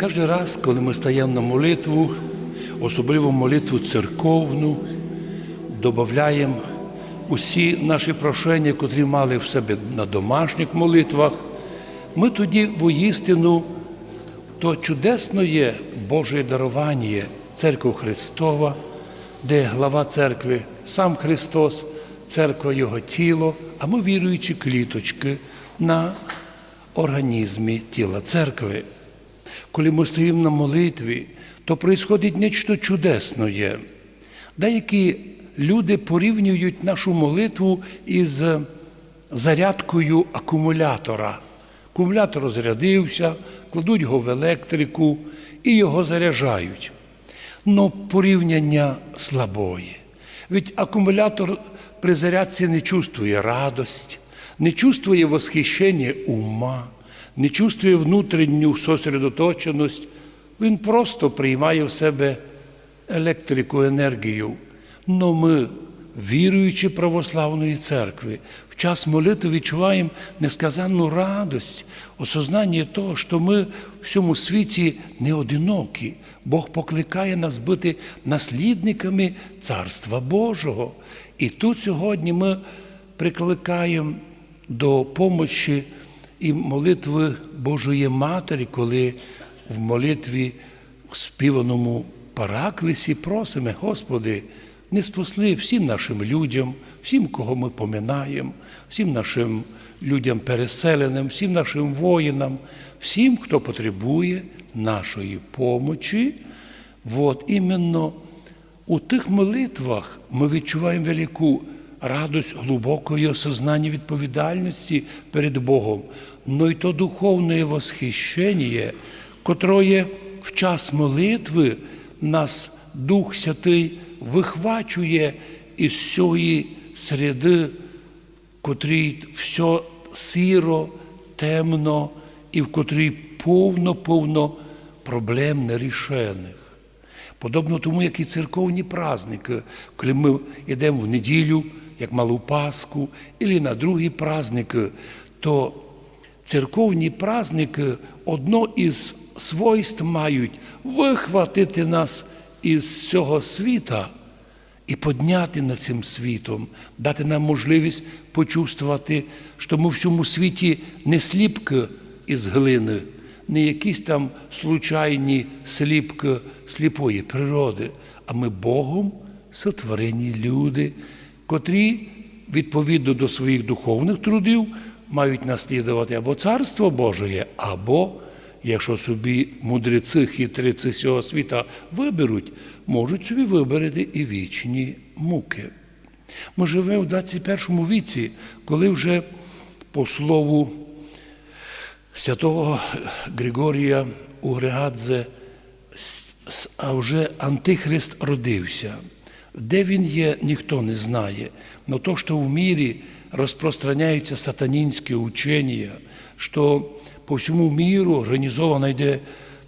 Кожен раз, коли ми стаємо на молитву, особливо молитву церковну, додаємо усі наші прошення, котрі мали в себе на домашніх молитвах, ми тоді воістину то чудесно є Боже дарування, церква Христова, де глава церкви сам Христос, церква Його тіло, а ми віруючі кліточки на організмі тіла церкви. Коли ми стоїмо на молитві, то происходить нечто чудесне. Деякі люди порівнюють нашу молитву із зарядкою акумулятора. Акумулятор розрядився, кладуть його в електрику і його заряджають. Но порівняння слабої. Ведь акумулятор при зарядці не чувствує радость, не чувствує восхищення ума, не чувствує внутрішню сосредоточеність. Він просто приймає в себе електрику, енергію. Но ми, віруючи православної церкви, в час молитви відчуваємо несказанну радость, осознання того, що ми в всьому світі не одинокі. Бог покликає нас бути наслідниками Царства Божого. І тут сьогодні ми прикликаємо до помощі і молитви Божої Матері, коли в молитві в співаному параклисі просимо, Господи, не спасли всім нашим людям, всім, кого ми поминаємо, всім нашим людям переселеним, всім нашим воїнам, всім, хто потребує нашої помочі. От іменно у тих молитвах ми відчуваємо велику радость глибокої осознання відповідальності перед Богом, но й то духовне восхищення, котроє в час молитви нас Дух Святий вихвачує із цієї середи, котрій все сіро, темно і в котрій повно-повно проблем нерішених. Подобно тому, як і церковні праздники, коли ми йдемо в неділю, як Малу Пасху, або на другі праздники, то церковні праздники одно із свойств мають вихватити нас із цього світа і підняти над цим світом, дати нам можливість почувствувати, що ми в цьому світі не сліпки із глини, не якісь там случайні сліпки сліпої природи, а ми Богом сотворені люди, котрі відповідно до своїх духовних трудів мають наслідувати або Царство Божє, або, якщо собі мудреці, хитриці цього світа виберуть, можуть собі вибрати і вічні муки. Ми живемо в 21 віці, коли вже по слову святого Григорія Угригадзе, а вже Антихрист родився. Де він є, ніхто не знає. Но то, що в мірі розпространяються сатанінські учення, що по всьому міру організовано йде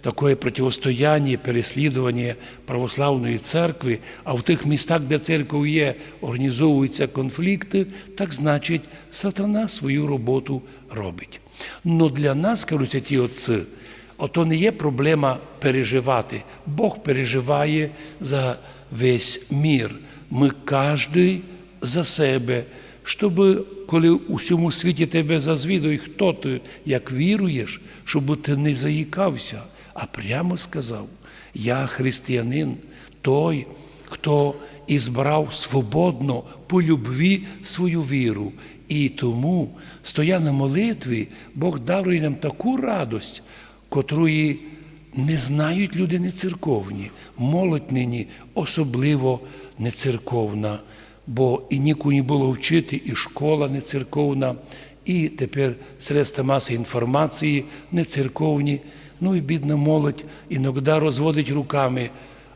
таке протистояння, переслідування православної церкви, а в тих містах, де церква є, організовуються конфлікти, так значить, сатана свою роботу робить. Но для нас, кажуть ті отці, ото не є проблема переживати. Бог переживає за весь мір. Ми кожен за себе, щоб коли у всьому світі тебе зазвідує, хто ти, як віруєш, щоб ти не заїкався, а прямо сказав: Я християнин, той, хто ізбрав свободно по любві свою віру. І тому, стоя на молитві, Бог дарує нам таку радость, котрої не знають люди не церковні, молодь нині особливо не церковна, бо і нікому не було вчити, і школа не церковна, і тепер средства маси інформації не церковні. Ну і бідна молодь іноді розводить руками,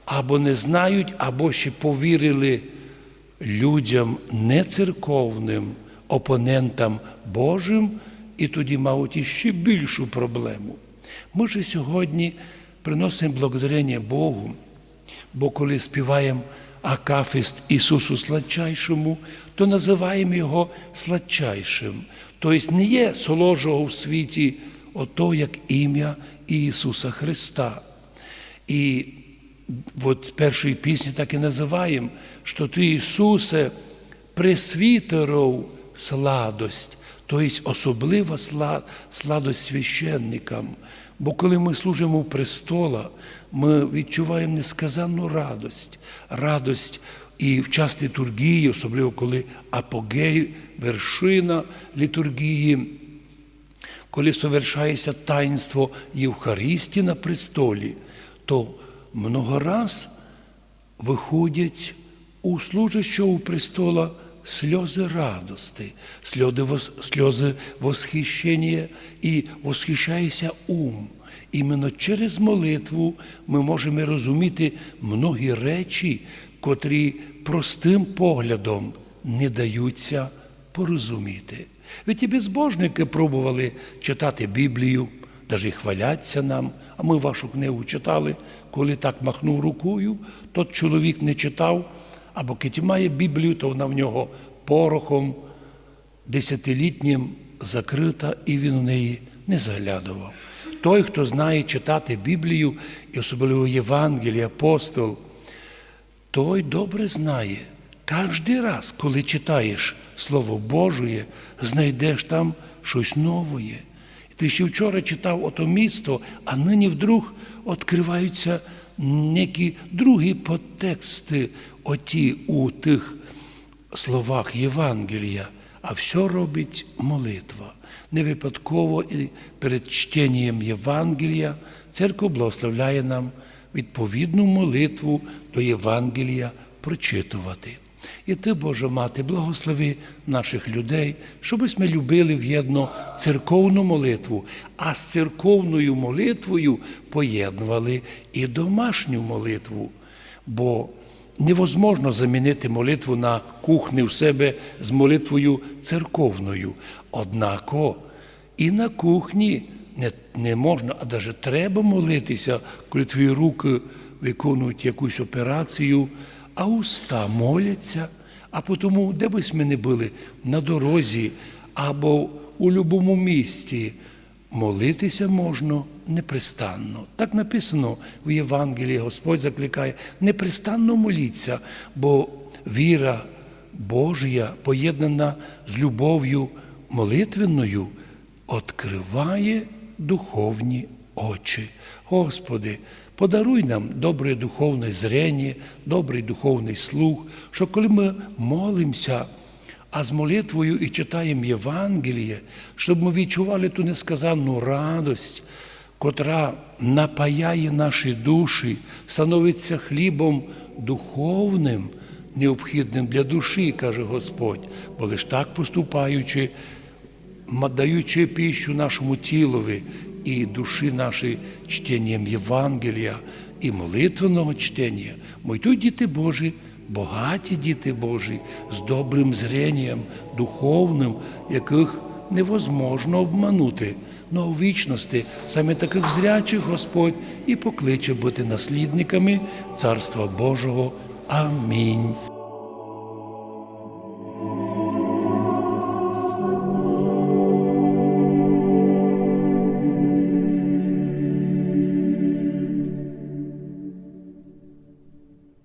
або не знають, або ще повірили людям нецерковним, опонентам Божим, і тоді мають іще більшу проблему. Ми ж сьогодні приносимо благодарення Богу, бо коли співаємо Акафіст Ісусу Сладчайшому, то називаємо Його сладчайшим. Тобто не є соложого в світі ото як ім'я Ісуса Христа. І от в першій пісні так і називаємо, що ти, Ісусе, пресвітеров сладость, тобто особлива сладость священникам. Бо коли ми служимо у престола, ми відчуваємо несказанну радость, радость і в час літургії, особливо коли апогей, вершина літургії, коли совершається таїнство Євхаристії на престолі, то много раз виходять у служащого престола сльози радости, сльози, вос- восхищення і восхищається ум. Іменно через молитву ми можемо розуміти многі речі, котрі простим поглядом не даються порозуміти. Ведь і безбожники пробували читати Біблію, навіть хваляться нам, а ми вашу книгу читали, коли так махнув рукою, тот чоловік не читав, або кить має Біблію, то вона в нього порохом десятилітнім закрита, і він у неї не заглядував. Той, хто знає читати Біблію, і особливо Євангеліє, апостол, той добре знає. Кожен раз, коли читаєш Слово Божє, знайдеш там щось нове. Ти ще вчора читав ото місто, а нині вдруг відкриваються некі другі подтексти оті у тих словах Євангелія, а все робить молитва. Не випадково і перед чтенням Євангелія церква благословляє нам відповідну молитву до Євангелія прочитувати. І ти, Божа Мати, благослови наших людей, щоб ми любили в'єдно церковну молитву, а з церковною молитвою поєднували і домашню молитву. Бо невозможно замінити молитву на кухні в себе з молитвою церковною. Однако і на кухні не, не можна, а навіть треба молитися, коли твої руки виконують якусь операцію, а уста моляться. А тому, де б ми не були, на дорозі або у будь-якому місті, молитися можна непрестанно. Так написано в Євангелії, Господь закликає, непрестанно моліться, бо віра Божія, поєднана з любов'ю молитвенною, відкриває духовні очі. Господи, подаруй нам добре духовне зрення, добрий духовний слух, що коли ми молимося, а з молитвою і читаємо Євангеліє, щоб ми відчували ту несказанну радость, котра напаяє наші душі, становиться хлібом духовним, необхідним для душі, каже Господь, бо лиш так поступаючи, даючи піщу нашому тілові і душі нашій чтенням Євангелія і молитвеного чтення, ми тут діти Божі, багаті діти Божі, з добрим зренням, духовним, яких невозможно обманути. Но у вічності саме таких зрячих Господь і покличе бути наслідниками Царства Божого. Амінь.